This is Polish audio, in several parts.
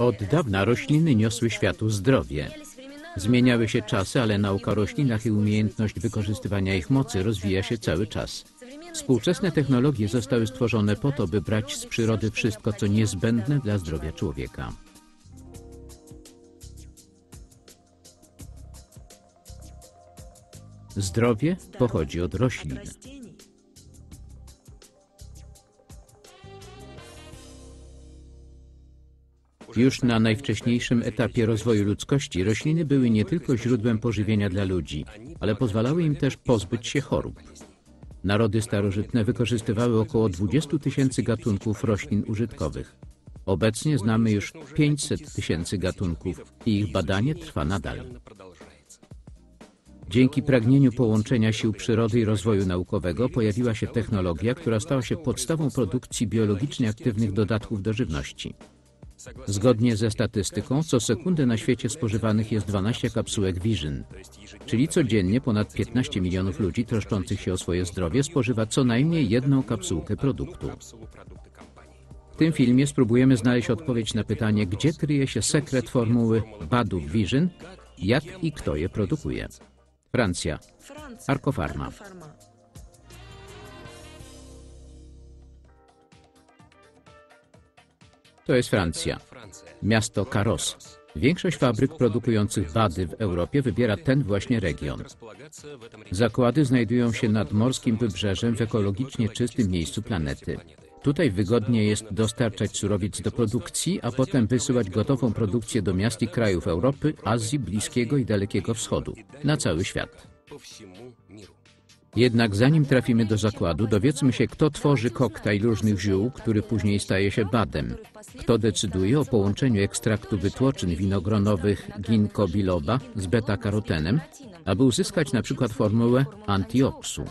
Od dawna rośliny niosły światu zdrowie. Zmieniały się czasy, ale nauka o roślinach i umiejętność wykorzystywania ich mocy rozwija się cały czas. Współczesne technologie zostały stworzone po to, by brać z przyrody wszystko, co niezbędne dla zdrowia człowieka. Zdrowie pochodzi od roślin. Już na najwcześniejszym etapie rozwoju ludzkości rośliny były nie tylko źródłem pożywienia dla ludzi, ale pozwalały im też pozbyć się chorób. Narody starożytne wykorzystywały około 20 tysięcy gatunków roślin użytkowych. Obecnie znamy już 500 tysięcy gatunków i ich badanie trwa nadal. Dzięki pragnieniu połączenia sił przyrody i rozwoju naukowego pojawiła się technologia, która stała się podstawą produkcji biologicznie aktywnych dodatków do żywności. Zgodnie ze statystyką, co sekundę na świecie spożywanych jest 12 kapsułek Vision, czyli codziennie ponad 15 milionów ludzi troszczących się o swoje zdrowie spożywa co najmniej jedną kapsułkę produktu. W tym filmie spróbujemy znaleźć odpowiedź na pytanie, gdzie kryje się sekret formuły Badów Vision, jak i kto je produkuje. Francja. Arkofarma. To jest Francja. Miasto Carros. Większość fabryk produkujących bady w Europie wybiera ten właśnie region. Zakłady znajdują się nad morskim wybrzeżem w ekologicznie czystym miejscu planety. Tutaj wygodnie jest dostarczać surowiec do produkcji, a potem wysyłać gotową produkcję do miast i krajów Europy, Azji, Bliskiego i Dalekiego Wschodu, na cały świat. Jednak zanim trafimy do zakładu, dowiedzmy się, kto tworzy koktajl różnych ziół, który później staje się badem. Kto decyduje o połączeniu ekstraktu wytłoczyn winogronowych ginkgo biloba z beta-karotenem, aby uzyskać na przykład formułę antioksu.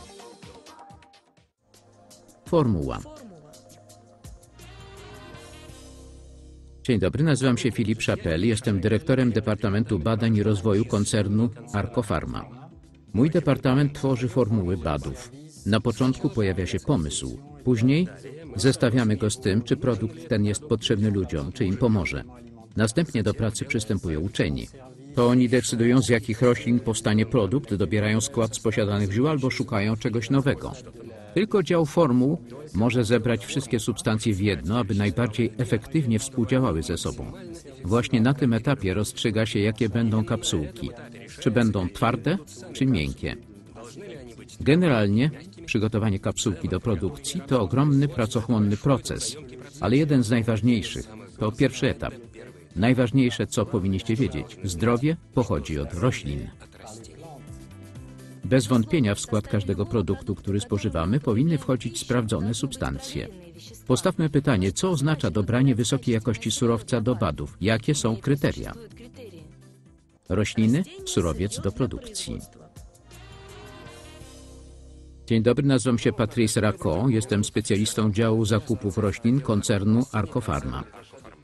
Formuła. Dzień dobry, nazywam się Filip Chapel, jestem dyrektorem Departamentu Badań i Rozwoju koncernu Arkofarma. Mój departament tworzy formuły badów. Na początku pojawia się pomysł, później zestawiamy go z tym, czy produkt ten jest potrzebny ludziom, czy im pomoże. Następnie do pracy przystępują uczeni. To oni decydują, z jakich roślin powstanie produkt, dobierają skład z posiadanych ziół albo szukają czegoś nowego. Tylko dział formuł może zebrać wszystkie substancje w jedno, aby najbardziej efektywnie współdziałały ze sobą. Właśnie na tym etapie rozstrzyga się, jakie będą kapsułki. Czy będą twarde, czy miękkie. Generalnie przygotowanie kapsułki do produkcji to ogromny, pracochłonny proces, ale jeden z najważniejszych to pierwszy etap. Najważniejsze, co powinniście wiedzieć, zdrowie pochodzi od roślin. Bez wątpienia w skład każdego produktu, który spożywamy, powinny wchodzić sprawdzone substancje. Postawmy pytanie, co oznacza dobranie wysokiej jakości surowca do badów? Jakie są kryteria? Rośliny, surowiec do produkcji. Dzień dobry, nazywam się Patrice Racco, jestem specjalistą działu zakupów roślin koncernu Arkofarma.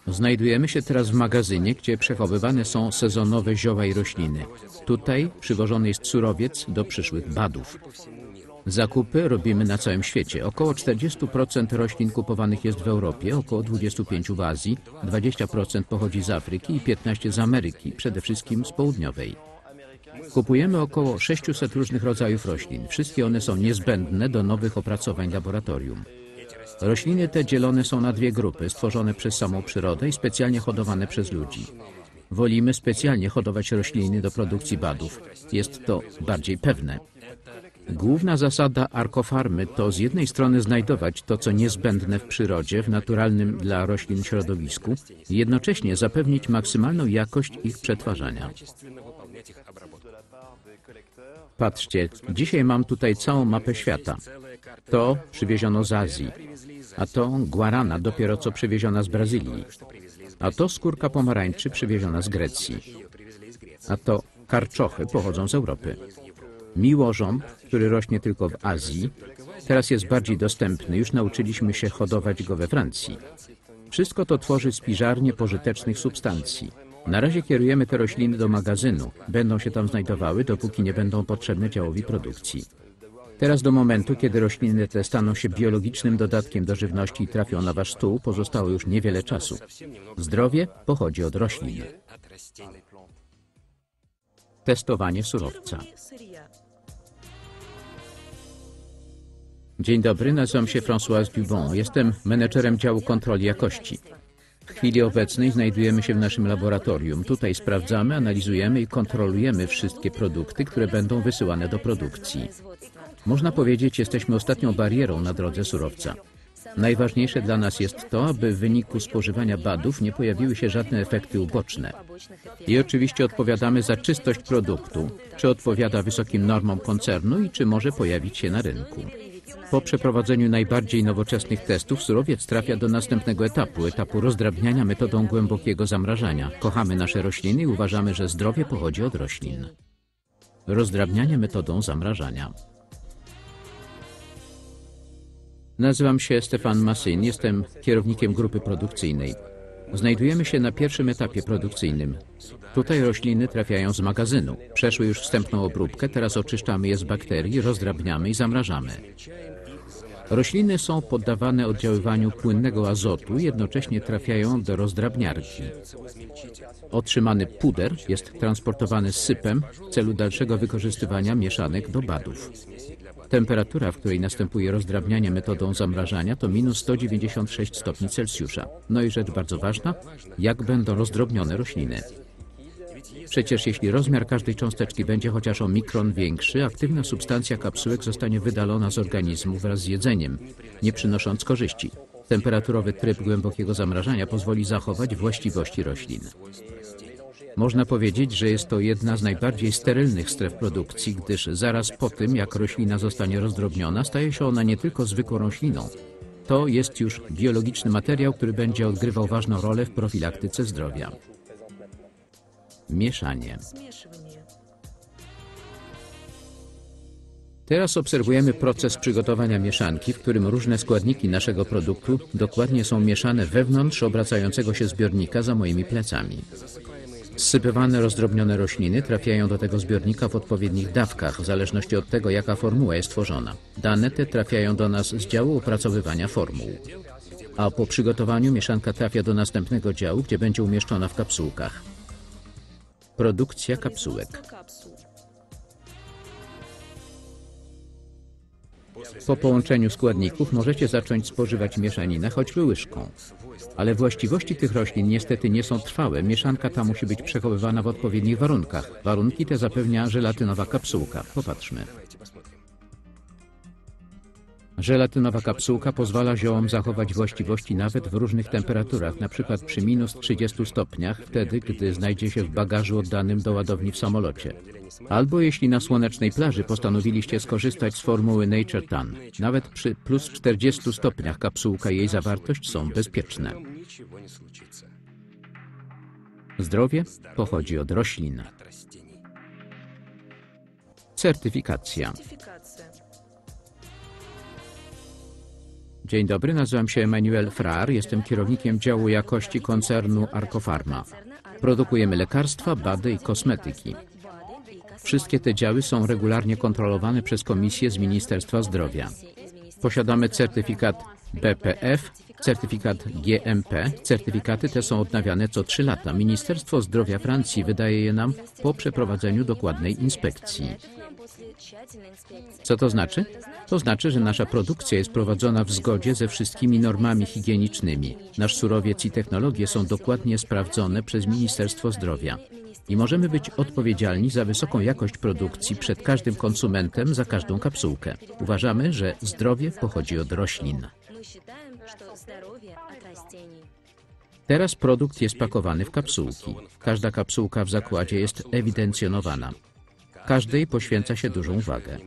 Znajdujemy się teraz w magazynie, gdzie przechowywane są sezonowe zioła i rośliny. Tutaj przywożony jest surowiec do przyszłych badów. Zakupy robimy na całym świecie. Około 40% roślin kupowanych jest w Europie, około 25% w Azji, 20% pochodzi z Afryki i 15% z Ameryki, przede wszystkim z południowej. Kupujemy około 600 różnych rodzajów roślin. Wszystkie one są niezbędne do nowych opracowań laboratorium. Rośliny te dzielone są na dwie grupy, stworzone przez samą przyrodę i specjalnie hodowane przez ludzi. Wolimy specjalnie hodować rośliny do produkcji badów. Jest to bardziej pewne. Główna zasada arkofarmy to z jednej strony znajdować to, co niezbędne w przyrodzie, w naturalnym dla roślin środowisku, i jednocześnie zapewnić maksymalną jakość ich przetwarzania. Patrzcie, dzisiaj mam tutaj całą mapę świata. To przywieziono z Azji, a to guarana dopiero co przywieziona z Brazylii, a to skórka pomarańczy przywieziona z Grecji, a to karczochy pochodzą z Europy. Miłożąb, który rośnie tylko w Azji, teraz jest bardziej dostępny, już nauczyliśmy się hodować go we Francji. Wszystko to tworzy spiżarnię pożytecznych substancji. Na razie kierujemy te rośliny do magazynu. Będą się tam znajdowały, dopóki nie będą potrzebne działowi produkcji. Teraz do momentu, kiedy rośliny te staną się biologicznym dodatkiem do żywności i trafią na wasz stół, pozostało już niewiele czasu. Zdrowie pochodzi od roślin. Testowanie surowca. Dzień dobry, nazywam się François Dubon. Jestem menedżerem działu kontroli jakości. W chwili obecnej znajdujemy się w naszym laboratorium. Tutaj sprawdzamy, analizujemy i kontrolujemy wszystkie produkty, które będą wysyłane do produkcji. Można powiedzieć, jesteśmy ostatnią barierą na drodze surowca. Najważniejsze dla nas jest to, aby w wyniku spożywania badów nie pojawiły się żadne efekty uboczne. I oczywiście odpowiadamy za czystość produktu, czy odpowiada wysokim normom koncernu i czy może pojawić się na rynku. Po przeprowadzeniu najbardziej nowoczesnych testów surowiec trafia do następnego etapu, etapu rozdrabniania metodą głębokiego zamrażania. Kochamy nasze rośliny i uważamy, że zdrowie pochodzi od roślin. Rozdrabnianie metodą zamrażania. Nazywam się Stefan Masyn, jestem kierownikiem grupy produkcyjnej. Znajdujemy się na pierwszym etapie produkcyjnym. Tutaj rośliny trafiają z magazynu. Przeszły już wstępną obróbkę, teraz oczyszczamy je z bakterii, rozdrabniamy i zamrażamy. Rośliny są poddawane oddziaływaniu płynnego azotu jednocześnie trafiają do rozdrabniarki. Otrzymany puder jest transportowany sypem w celu dalszego wykorzystywania mieszanek do badów. Temperatura, w której następuje rozdrabnianie metodą zamrażania to minus 196 stopni Celsjusza. No i rzecz bardzo ważna, jak będą rozdrobnione rośliny. Przecież jeśli rozmiar każdej cząsteczki będzie chociaż o mikron większy, aktywna substancja kapsułek zostanie wydalona z organizmu wraz z jedzeniem, nie przynosząc korzyści. Temperaturowy tryb głębokiego zamrażania pozwoli zachować właściwości roślin. Można powiedzieć, że jest to jedna z najbardziej sterylnych stref produkcji, gdyż zaraz po tym, jak roślina zostanie rozdrobniona, staje się ona nie tylko zwykłą rośliną. To jest już biologiczny materiał, który będzie odgrywał ważną rolę w profilaktyce zdrowia. Mieszanie. Teraz obserwujemy proces przygotowania mieszanki, w którym różne składniki naszego produktu dokładnie są mieszane wewnątrz obracającego się zbiornika za moimi plecami. Zsypywane rozdrobnione rośliny trafiają do tego zbiornika w odpowiednich dawkach, w zależności od tego, jaka formuła jest tworzona. Dane te trafiają do nas z działu opracowywania formuł. A po przygotowaniu mieszanka trafia do następnego działu, gdzie będzie umieszczona w kapsułkach. Produkcja kapsułek. Po połączeniu składników możecie zacząć spożywać mieszaninę choćby łyżką. Ale właściwości tych roślin niestety nie są trwałe. Mieszanka ta musi być przechowywana w odpowiednich warunkach. Warunki te zapewnia żelatynowa kapsułka. Popatrzmy. Żelatynowa kapsułka pozwala ziołom zachować właściwości nawet w różnych temperaturach, np. przy minus 30 stopniach, wtedy gdy znajdzie się w bagażu oddanym do ładowni w samolocie. Albo jeśli na słonecznej plaży postanowiliście skorzystać z formuły Nature Tan. Nawet przy plus 40 stopniach kapsułka i jej zawartość są bezpieczne. Zdrowie pochodzi od roślin. Certyfikacja. Dzień dobry, nazywam się Emmanuel Frar, jestem kierownikiem działu jakości koncernu Arkofarma. Produkujemy lekarstwa, bady i kosmetyki. Wszystkie te działy są regularnie kontrolowane przez Komisję z Ministerstwa Zdrowia. Posiadamy certyfikat BPF, certyfikat GMP. Certyfikaty te są odnawiane co 3 lata. Ministerstwo Zdrowia Francji wydaje je nam po przeprowadzeniu dokładnej inspekcji. Co to znaczy? To znaczy, że nasza produkcja jest prowadzona w zgodzie ze wszystkimi normami higienicznymi. Nasz surowiec i technologie są dokładnie sprawdzone przez Ministerstwo Zdrowia. I możemy być odpowiedzialni za wysoką jakość produkcji przed każdym konsumentem za każdą kapsułkę. Uważamy, że zdrowie pochodzi od roślin. Teraz produkt jest pakowany w kapsułki. Każda kapsułka w zakładzie jest ewidencjonowana. Każdej poświęca się dużą uwagę.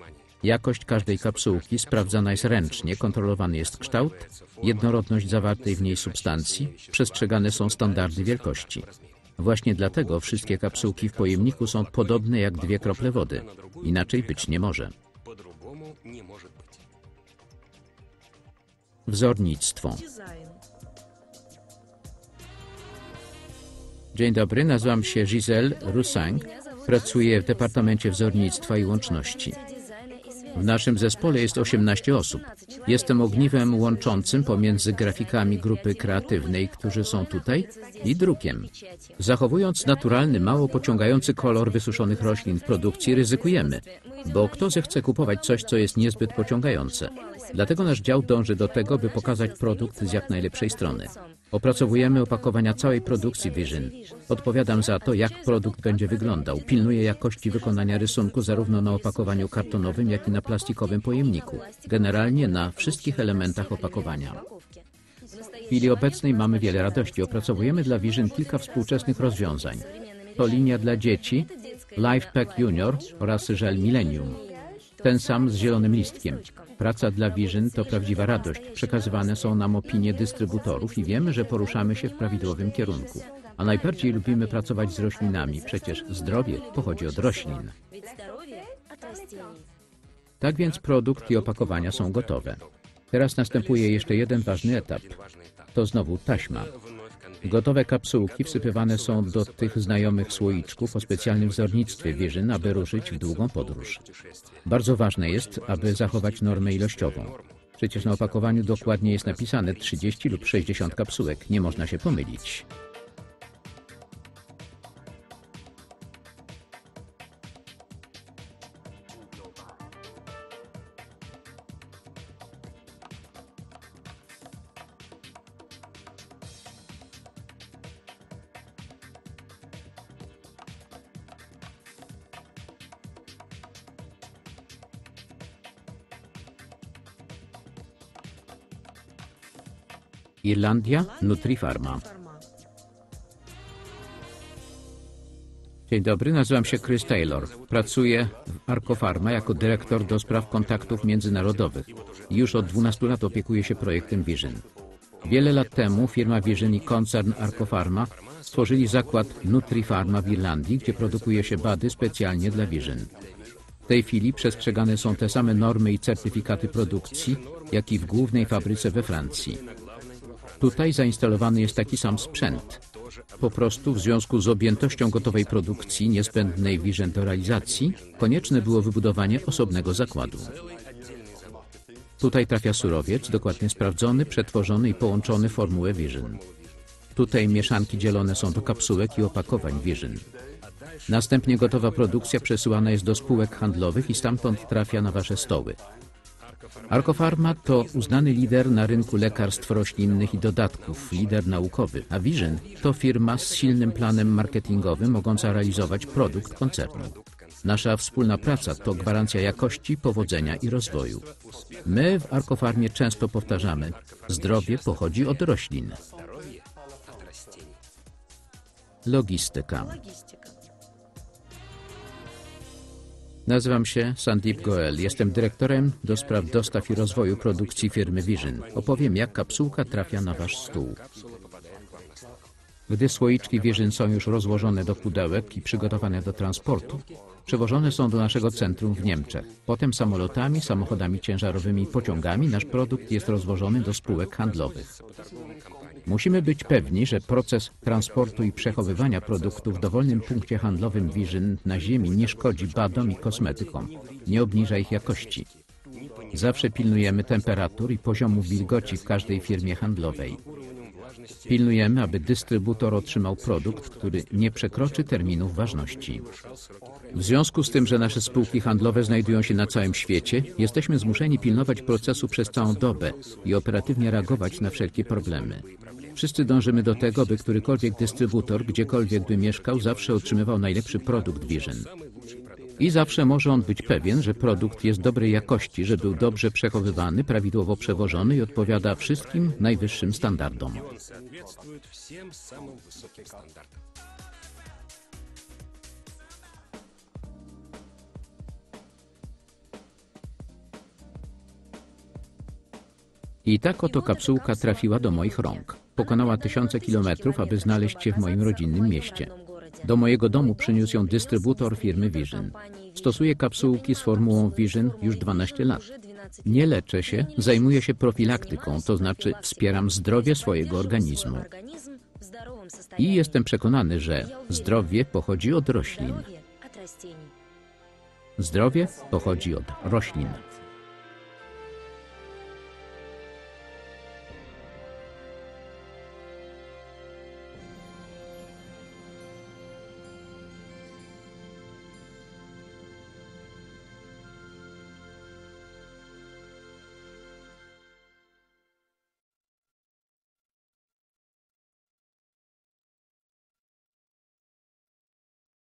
Jakość każdej kapsułki sprawdzana jest ręcznie, kontrolowany jest kształt, jednorodność zawartej w niej substancji, przestrzegane są standardy wielkości. Właśnie dlatego wszystkie kapsułki w pojemniku są podobne jak dwie krople wody. Inaczej być nie może. Wzornictwo. Dzień dobry, nazywam się Giselle Rusang. Pracuję w Departamencie Wzornictwa i Łączności. W naszym zespole jest 18 osób. Jestem ogniwem łączącym pomiędzy grafikami grupy kreatywnej, którzy są tutaj, i drukiem. Zachowując naturalny, mało pociągający kolor wysuszonych roślin w produkcji, ryzykujemy, bo kto zechce kupować coś, co jest niezbyt pociągające. Dlatego nasz dział dąży do tego, by pokazać produkt z jak najlepszej strony. Opracowujemy opakowania całej produkcji Vision. Odpowiadam za to, jak produkt będzie wyglądał. Pilnuję jakości wykonania rysunku zarówno na opakowaniu kartonowym, jak i na plastikowym pojemniku. Generalnie na wszystkich elementach opakowania. W chwili obecnej mamy wiele radości. Opracowujemy dla Vision kilka współczesnych rozwiązań. To linia dla dzieci, Life Pack Junior oraz żel Millennium. Ten sam z zielonym listkiem. Praca dla Vision to prawdziwa radość. Przekazywane są nam opinie dystrybutorów i wiemy, że poruszamy się w prawidłowym kierunku. A najbardziej lubimy pracować z roślinami, przecież zdrowie pochodzi od roślin. Tak więc produkt i opakowania są gotowe. Teraz następuje jeszcze jeden ważny etap. To znowu taśma. Gotowe kapsułki wsypywane są do tych znajomych słoiczków o specjalnym wzornictwie wieżyn, aby ruszyć w długą podróż. Bardzo ważne jest, aby zachować normę ilościową. Przecież na opakowaniu dokładnie jest napisane 30 lub 60 kapsułek. Nie można się pomylić. Irlandia, Nutrifarma. Dzień dobry, nazywam się Chris Taylor. Pracuję w Arkofarma jako dyrektor do spraw kontaktów międzynarodowych. Już od 12 lat opiekuję się projektem Vision. Wiele lat temu firma Vision i koncern Arkofarma stworzyli zakład Nutrifarma w Irlandii, gdzie produkuje się bady specjalnie dla Vision. W tej chwili przestrzegane są te same normy i certyfikaty produkcji, jak i w głównej fabryce we Francji. Tutaj zainstalowany jest taki sam sprzęt. Po prostu w związku z objętością gotowej produkcji niezbędnej Vision do realizacji, konieczne było wybudowanie osobnego zakładu. Tutaj trafia surowiec, dokładnie sprawdzony, przetworzony i połączony formułę Vision. Tutaj mieszanki dzielone są do kapsułek i opakowań Vision. Następnie gotowa produkcja przesyłana jest do spółek handlowych i stamtąd trafia na Wasze stoły. Arkofarma to uznany lider na rynku lekarstw roślinnych i dodatków, lider naukowy, a Vision to firma z silnym planem marketingowym mogąca realizować produkt koncernu. Nasza wspólna praca to gwarancja jakości, powodzenia i rozwoju. My w Arkofarmie często powtarzamy, zdrowie pochodzi od roślin. Logistyka. Nazywam się Sandip Goel. Jestem dyrektorem do spraw dostaw i rozwoju produkcji firmy Vision. Opowiem, jak kapsułka trafia na Wasz stół. Gdy słoiczki Vision są już rozłożone do pudełek i przygotowane do transportu, przewożone są do naszego centrum w Niemczech. Potem samolotami, samochodami ciężarowymi i pociągami nasz produkt jest rozwożony do spółek handlowych. Musimy być pewni, że proces transportu i przechowywania produktów w dowolnym punkcie handlowym Vision na ziemi nie szkodzi badom i kosmetykom, nie obniża ich jakości. Zawsze pilnujemy temperatur i poziomu wilgoci w każdej firmie handlowej. Pilnujemy, aby dystrybutor otrzymał produkt, który nie przekroczy terminów ważności. W związku z tym, że nasze spółki handlowe znajdują się na całym świecie, jesteśmy zmuszeni pilnować procesu przez całą dobę i operatywnie reagować na wszelkie problemy. Wszyscy dążymy do tego, by którykolwiek dystrybutor, gdziekolwiek by mieszkał, zawsze otrzymywał najlepszy produkt Vision. I zawsze może on być pewien, że produkt jest dobrej jakości, że był dobrze przechowywany, prawidłowo przewożony i odpowiada wszystkim najwyższym standardom. I tak oto kapsułka trafiła do moich rąk. Pokonała tysiące kilometrów, aby znaleźć się w moim rodzinnym mieście. Do mojego domu przyniósł ją dystrybutor firmy Vision. Stosuję kapsułki z formułą Vision już 12 lat. Nie leczę się, zajmuję się profilaktyką, to znaczy wspieram zdrowie swojego organizmu. I jestem przekonany, że zdrowie pochodzi od roślin. Zdrowie pochodzi od roślin.